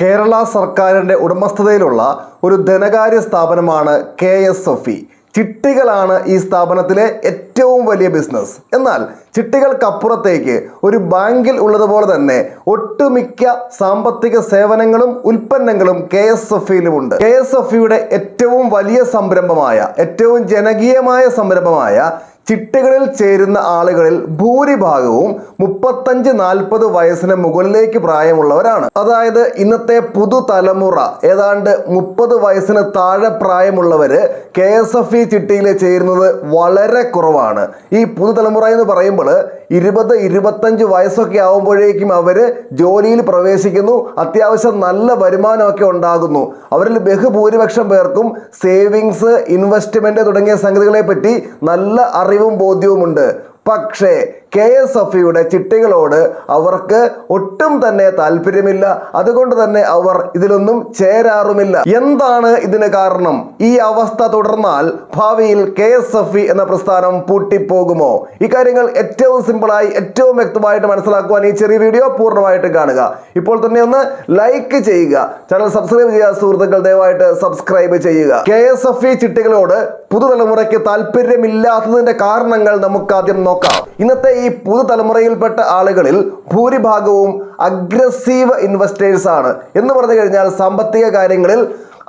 കേരള സർക്കാരിന്റെ ഉടമസ്ഥതയിലുള്ള ഒരു ധനകാര്യ സ്ഥാപനമാണ് കെ എസ് എഫ് ഇ. ചിട്ടികളാണ് ഈ സ്ഥാപനത്തിലെ ഏറ്റവും വലിയ ബിസിനസ്. എന്നാൽ ചിട്ടികൾക്കപ്പുറത്തേക്ക് ഒരു ബാങ്കിൽ ഉള്ളതുപോലെ തന്നെ ഒട്ടുമിക്ക സാമ്പത്തിക സേവനങ്ങളും ഉൽപ്പന്നങ്ങളും കെ എസ് എഫ് ഇയിലുമുണ്ട്. കെ എസ് എഫ് ഇയുടെ ഏറ്റവും വലിയ സംരംഭമായ ഏറ്റവും ജനകീയമായ സംരംഭമായ ചിട്ടികളിൽ ചേരുന്ന ആളുകളിൽ ഭൂരിഭാഗവും മുപ്പത്തഞ്ച് നാൽപ്പത് വയസ്സിന് മുകളിലേക്ക് പ്രായമുള്ളവരാണ്. അതായത് ഇന്നത്തെ പുതുതലമുറ ഏതാണ്ട് മുപ്പത് വയസ്സിന് താഴെ പ്രായമുള്ളവര് കെ എസ് എഫ് ഇ ചിട്ടിയിൽ ചേരുന്നത് വളരെ കുറവാണ്. ഈ പുതുതലമുറ എന്ന് പറയുമ്പോൾ ഇരുപത് ഇരുപത്തഞ്ച് വയസ്സൊക്കെ ആകുമ്പോഴേക്കും അവർ ജോലിയിൽ പ്രവേശിക്കുന്നു അത്യാവശ്യം നല്ല വരുമാനമൊക്കെ ഉണ്ടാകുന്നു. അവരിൽ ബഹുഭൂരിപക്ഷം പേർക്കും സേവിങ്സ് ഇൻവെസ്റ്റ്മെന്റ് തുടങ്ങിയ സംഗതികളെ പറ്റി നല്ല അറിവും ബോധ്യവുമുണ്ട്. പക്ഷേ കെ എസ് എഫ് ഇയുടെ ചിട്ടികളോട് അവർക്ക് ഒട്ടും തന്നെ താല്പര്യമില്ല. അതുകൊണ്ട് തന്നെ അവർ ഇതിലൊന്നും ചേരാറുമില്ല. എന്താണ് ഇതിന് കാരണം? ഈ അവസ്ഥ തുടർന്നാൽ ഭാവിയിൽ കെ എസ് എഫ് ഇ എന്ന പ്രസ്ഥാനം പൂട്ടിപ്പോകുമോ? ഇക്കാര്യങ്ങൾ ഏറ്റവും സിമ്പിളായി ഏറ്റവും വ്യക്തമായിട്ട് മനസ്സിലാക്കുവാൻ ഈ ചെറിയ വീഡിയോ പൂർണമായിട്ട് കാണുക. ഇപ്പോൾ തന്നെ ഒന്ന് ലൈക്ക് ചെയ്യുക. ചാനൽ സബ്സ്ക്രൈബ് ചെയ്യുക സുഹൃത്തുക്കൾ ദയവായിട്ട് സബ്സ്ക്രൈബ് ചെയ്യുക. കെ എസ് എഫ് ഇ ചിട്ടികളോട് പുതുതലമുറയ്ക്ക് താല്പര്യമില്ലാത്തതിന്റെ കാരണങ്ങൾ നമുക്ക് ആദ്യം നോക്കാം. ഇന്നത്തെ ഈ പുതുതലമുറയിൽപ്പെട്ട ആളുകളിൽ ഭൂരിഭാഗവും അഗ്രസീവ് ഇൻവെസ്റ്റേഴ്സ് ആണ്. എന്ന് പറഞ്ഞു കഴിഞ്ഞാൽ സാമ്പത്തിക കാര്യങ്ങളിൽ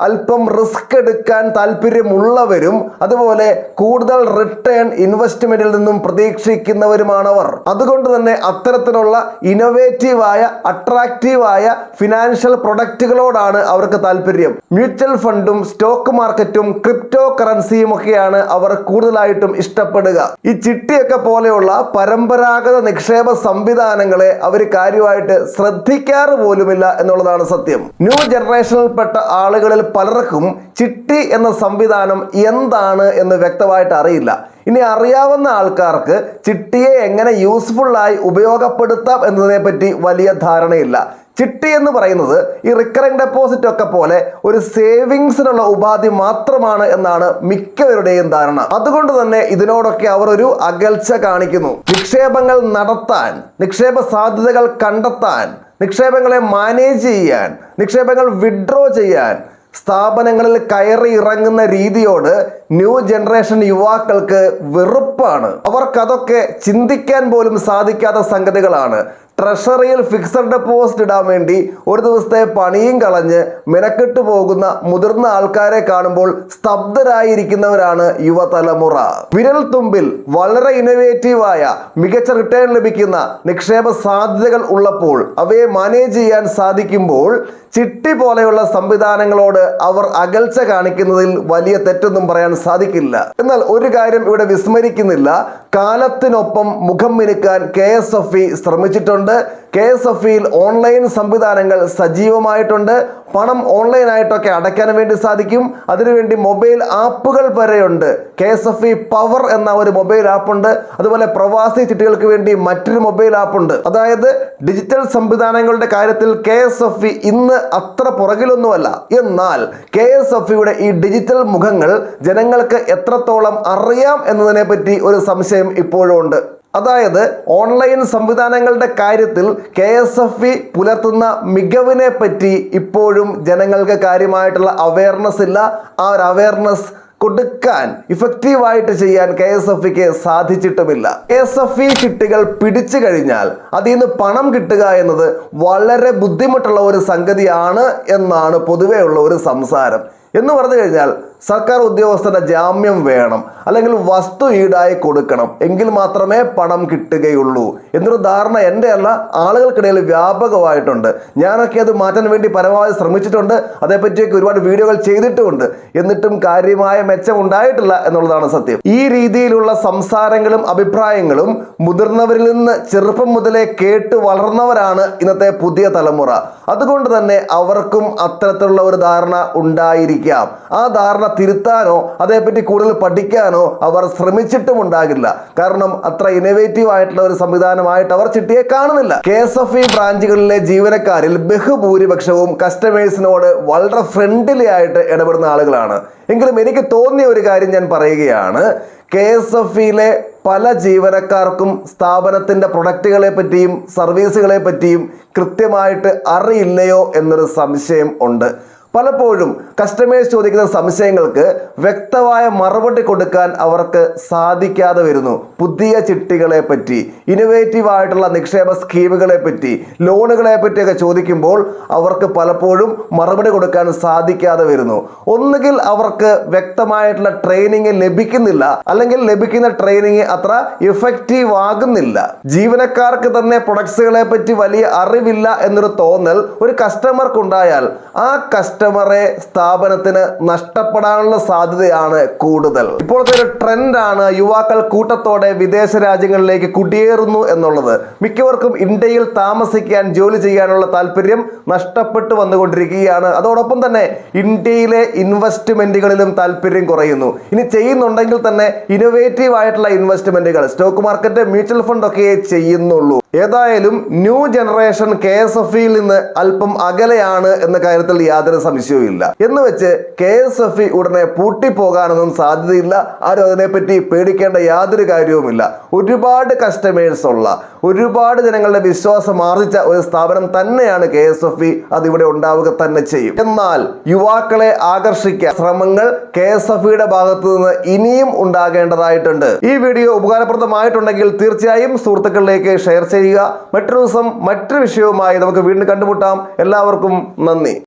അല്പം റിസ്ക് എടുക്കാൻ താല്പര്യമുള്ളവരും അതുപോലെ കൂടുതൽ റിട്ടേൺ ഇൻവെസ്റ്റ്മെന്റിൽ നിന്നും പ്രതീക്ഷിക്കുന്നവരുമാണവർ. അതുകൊണ്ട് തന്നെ അത്തരത്തിലുള്ള ഇന്നോവേറ്റീവായ അട്രാക്റ്റീവായ ഫിനാൻഷ്യൽ പ്രൊഡക്റ്റുകളോടാണ് അവർക്ക് താല്പര്യം. മ്യൂച്വൽ ഫണ്ടും സ്റ്റോക്ക് മാർക്കറ്റും ക്രിപ്റ്റോ കറൻസിയും ഒക്കെയാണ് അവർ കൂടുതലായിട്ടും ഇഷ്ടപ്പെടുക. ഈ ചിട്ടിയൊക്കെ പോലെയുള്ള പരമ്പരാഗത നിക്ഷേപ സംവിധാനങ്ങളെ അവർ കാര്യമായിട്ട് ശ്രദ്ധിക്കാറ് പോലുമില്ല എന്നുള്ളതാണ് സത്യം. ന്യൂ ജനറേഷനിൽപ്പെട്ട ആളുകളിൽ പലർക്കും ചിട്ടി എന്ന സംവിധാനം എന്താണ് എന്ന് വ്യക്തമായിട്ട് അറിയില്ല. ഇനി അറിയാവുന്ന ആൾക്കാർക്ക് ചിട്ടിയെ എങ്ങനെ യൂസ്ഫുള്ളായി ഉപയോഗപ്പെടുത്താം എന്നതിനെ പറ്റി വലിയ ധാരണയില്ല. ചിട്ടി എന്ന് പറയുന്നത് ഈ റിക്കറിംഗ് ഡെപ്പോസിറ്റ് ഒക്കെ പോലെ ഒരു സേവിങ്സിനുള്ള ഉപാധി മാത്രമാണ് എന്നാണ് മിക്കവരുടെയും ധാരണ. അതുകൊണ്ട് തന്നെ ഇതിനോടൊക്കെ അവർ ഒരു അകൽച്ച കാണിക്കുന്നു. നിക്ഷേപങ്ങൾ നടത്താൻ നിക്ഷേപ സാധ്യതകൾ കണ്ടെത്താൻ നിക്ഷേപങ്ങളെ മാനേജ് ചെയ്യാൻ നിക്ഷേപങ്ങൾ വിഡ്രോ ചെയ്യാൻ സ്ഥാപനങ്ങളിൽ കയറി ഇറങ്ങുന്ന രീതിയോട് ന്യൂ ജനറേഷൻ യുവാക്കൾക്ക് വെറുപ്പാണ്. അവർക്കതൊക്കെ ചിന്തിക്കാൻ പോലും സാധിക്കാത്ത സംഗതികളാണ്. ട്രഷറിയിൽ ഫിക്സഡ് ഡെപ്പോസിറ്റ് ഇടാൻ വേണ്ടി ഒരു ദിവസത്തെ പണിയും കളഞ്ഞ് മെനക്കെട്ട് പോകുന്ന മുതിർന്ന ആൾക്കാരെ കാണുമ്പോൾ സ്തബ്ധരായിരിക്കുന്നവരാണ് യുവതലമുറ. വിരൽ തുമ്പിൽ വളരെ ഇന്നോവേറ്റീവായ മികച്ച റിട്ടേൺ ലഭിക്കുന്ന നിക്ഷേപ സാധ്യതകൾ ഉള്ളപ്പോൾ അവയെ മാനേജ് ചെയ്യാൻ സാധിക്കുമ്പോൾ ചിട്ടി പോലെയുള്ള സംവിധാനങ്ങളോട് അവർ അകൽച്ച കാണിക്കുന്നതിൽ വലിയ തെറ്റൊന്നും പറയാൻ സാധിക്കില്ല. എന്നാൽ ഒരു കാര്യം ഇവിടെ വിസ്മരിക്കുന്നില്ല. കാലത്തിനൊപ്പം മുഖം മിനുക്കാൻ കെ എസ് എഫ് ഇ ശ്രമിച്ചിട്ടുണ്ട്. കെ എസ് എഫ് ഇയിൽ ഓൺലൈൻ സംവിധാനങ്ങൾ സജീവമായിട്ടുണ്ട്. പണം ഓൺലൈനായിട്ടൊക്കെ അടയ്ക്കാൻ വേണ്ടി സാധിക്കും. അതിനുവേണ്ടി മൊബൈൽ ആപ്പുകൾ വരെയുണ്ട്. K S F E power എന്ന ഒരു മൊബൈൽ ആപ്പുണ്ട്. അതുപോലെ പ്രവാസി ചിട്ടികൾക്ക് വേണ്ടി മറ്റൊരു മൊബൈൽ ആപ്പുണ്ട്. അതായത് ഡിജിറ്റൽ സംവിധാനങ്ങളുടെ കാര്യത്തിൽ കെ എസ് എഫ് ഇ ഇന്ന് അത്ര പുറകിലൊന്നുമല്ല. എന്നാൽ K S F E digital മുഖങ്ങൾ ജനങ്ങൾക്ക് എത്രത്തോളം അറിയാം എന്നതിനെ പറ്റി ഒരു സംശയം ഇപ്പോഴും ഉണ്ട് അതായത് ഓൺലൈൻ സംവിധാനങ്ങളുടെ കാര്യത്തിൽ കെ എസ് എഫ് ഇ പുലർത്തുന്ന മികവിനെ പറ്റി ഇപ്പോഴും ജനങ്ങൾക്ക് കാര്യമായിട്ടുള്ള അവയർനെസ് ഇല്ല. ആ ഒരു അവയർനെസ് കൊടുക്കാൻ ഇഫക്റ്റീവായിട്ട് ചെയ്യാൻ കെ എസ് എഫ് ഇക്ക് സാധിച്ചിട്ടുമില്ല. കെ എസ് എഫ് ഇ ചിട്ടികൾ പിടിച്ചു കഴിഞ്ഞാൽ അതിൽ നിന്ന് പണം കിട്ടുക എന്നത് വളരെ ബുദ്ധിമുട്ടുള്ള ഒരു സംഗതിയാണ് എന്നാണ് പൊതുവെയുള്ള ഒരു സംസാരം. എന്ന് പറഞ്ഞു കഴിഞ്ഞാൽ സർക്കാർ ഉദ്യോഗസ്ഥരുടെ ജാമ്യം വേണം അല്ലെങ്കിൽ വസ്തു ഈടായി കൊടുക്കണം എങ്കിൽ മാത്രമേ പണം കിട്ടുകയുള്ളൂ എന്നൊരു ധാരണ എന്റെ അല്ല ആളുകൾക്കിടയിൽ വ്യാപകമായിട്ടുണ്ട്. ഞാനൊക്കെ അത് മാറ്റാൻ വേണ്ടി പരമാവധി ശ്രമിച്ചിട്ടുണ്ട്. അതേപ്പറ്റിയൊക്കെ ഒരുപാട് വീഡിയോകൾ ചെയ്തിട്ടുമുണ്ട്. എന്നിട്ടും കാര്യമായ മെച്ചം ഉണ്ടായിട്ടില്ല എന്നുള്ളതാണ് സത്യം. ഈ രീതിയിലുള്ള സംസാരങ്ങളും അഭിപ്രായങ്ങളും മുതിർന്നവരിൽ നിന്ന് ചെറുപ്പം മുതലേ കേട്ട് വളർന്നവരാണ് ഇന്നത്തെ പുതിയ തലമുറ. അതുകൊണ്ട് തന്നെ അവർക്കും അത്തരത്തിലുള്ള ഒരു ധാരണ ഉണ്ടായിരിക്കാം. ആ ധാരണ തിരുത്താനോ അതേപ്പറ്റി കൂടുതൽ പഠിക്കാനോ അവർ ശ്രമിച്ചിട്ടും ഉണ്ടാകില്ല. കാരണം അത്ര ഇന്നോവേറ്റീവ് ആയിട്ടുള്ള ഒരു സംവിധാനമായിട്ട് അവർ ചിട്ടിയെ കാണുന്നില്ല. കെ എസ് എഫ് ഇ ബ്രാഞ്ചുകളിലെ ജീവനക്കാരിൽ ബഹുഭൂരിപക്ഷവും കസ്റ്റമേഴ്സിനോട് വളരെ ഫ്രണ്ട്ലി ആയിട്ട് ഇടപെടുന്ന ആളുകളാണ്. എങ്കിലും എനിക്ക് തോന്നിയ ഒരു കാര്യം ഞാൻ പറയുകയാണ്. കെ എസ് എഫ് ഇയിലെ പല ജീവനക്കാർക്കും സ്ഥാപനത്തിന്റെ പ്രൊഡക്റ്റുകളെ പറ്റിയും സർവീസുകളെ പറ്റിയും കൃത്യമായിട്ട് അറിയില്ലയോ എന്നൊരു സംശയം ഉണ്ട്. പലപ്പോഴും കസ്റ്റമേഴ്സ് ചോദിക്കുന്ന സംശയങ്ങൾക്ക് വ്യക്തമായ മറുപടി കൊടുക്കാൻ അവർക്ക് സാധിക്കാതെ വരുന്നു. പുതിയ ചിട്ടികളെ പറ്റി ഇന്നോവേറ്റീവ് ആയിട്ടുള്ള നിക്ഷേപ സ്കീമുകളെ പറ്റി ലോണുകളെ പറ്റിയൊക്കെ ചോദിക്കുമ്പോൾ അവർക്ക് പലപ്പോഴും മറുപടി കൊടുക്കാൻ സാധിക്കാതെ വരുന്നു. ഒന്നുകിൽ അവർക്ക് വ്യക്തമായിട്ടുള്ള ട്രെയിനിങ് ലഭിക്കുന്നില്ല അല്ലെങ്കിൽ ലഭിക്കുന്ന ട്രെയിനിങ് അത്ര ഇഫക്റ്റീവ് ആകുന്നില്ല. ജീവനക്കാർക്ക് തന്നെ പ്രൊഡക്ട്സുകളെ പറ്റി വലിയ അറിവില്ല എന്നൊരു തോന്നൽ ഒരു കസ്റ്റമർക്കുണ്ടായാൽ ആ കസ്റ്റമറെ സ്ഥാപനത്തിന് നഷ്ടപ്പെടാനുള്ള സാധ്യതയാണ് കൂടുതൽ. ഇപ്പോഴത്തെ ഒരു ട്രെൻഡാണ് യുവാക്കൾ കൂട്ടത്തോടെ വിദേശ രാജ്യങ്ങളിലേക്ക് കുടിയേറുന്നു എന്നുള്ളത്. മിക്കവർക്കും ഇന്ത്യയിൽ താമസിക്കാൻ ജോലി ചെയ്യാനുള്ള താല്പര്യം നഷ്ടപ്പെട്ടു വന്നുകൊണ്ടിരിക്കുകയാണ്. അതോടൊപ്പം തന്നെ ഇന്ത്യയിലെ ഇൻവെസ്റ്റ്മെന്റുകളിലും താല്പര്യം കുറയുന്നു. ഇനി ചെയ്യുന്നുണ്ടെങ്കിൽ തന്നെ ഇന്നോവേറ്റീവ് ആയിട്ടുള്ള ഇൻവെസ്റ്റ്മെന്റുകൾ സ്റ്റോക്ക് മാർക്കറ്റ് മ്യൂച്വൽ ഫണ്ട് ഒക്കെ ചെയ്യുന്നുള്ളൂ. ഏതായാലും new generation K S F ഇയിൽ നിന്ന് അല്പം അകലെയാണ് എന്ന കാര്യത്തിൽ യാതൊരു സംശയവും ഇല്ല. എന്ന് വെച്ച് കെ എസ് എഫ് ഇ ഉടനെ പൂട്ടിപ്പോകാനൊന്നും സാധ്യതയില്ല. ആരും അതിനെപ്പറ്റി പേടിക്കേണ്ട യാതൊരു കാര്യവുമില്ല. ഒരുപാട് കസ്റ്റമേഴ്സ് ഉള്ള ഒരുപാട് ജനങ്ങളുടെ വിശ്വാസം ആർജിച്ച ഒരു സ്ഥാപനം തന്നെയാണ് കെ എസ് എഫ് ഇ അതിവിടെ ഉണ്ടാവുക തന്നെ ചെയ്യും. എന്നാൽ യുവാക്കളെ ആകർഷിക്കാൻ ശ്രമങ്ങൾ കെ എസ് എഫ് ഇയുടെ ഭാഗത്തു നിന്ന് ഇനിയും ഉണ്ടാകേണ്ടതായിട്ടുണ്ട്. ഈ വീഡിയോ ഉപകാരപ്രദമായിട്ടുണ്ടെങ്കിൽ തീർച്ചയായും സുഹൃത്തുക്കളിലേക്ക് ഷെയർ ചെയ്യുക. മറ്റൊരു ദിവസം മറ്റൊരു വിഷയവുമായി നമുക്ക് വീണ്ടും കണ്ടുമുട്ടാം. എല്ലാവർക്കും നന്ദി.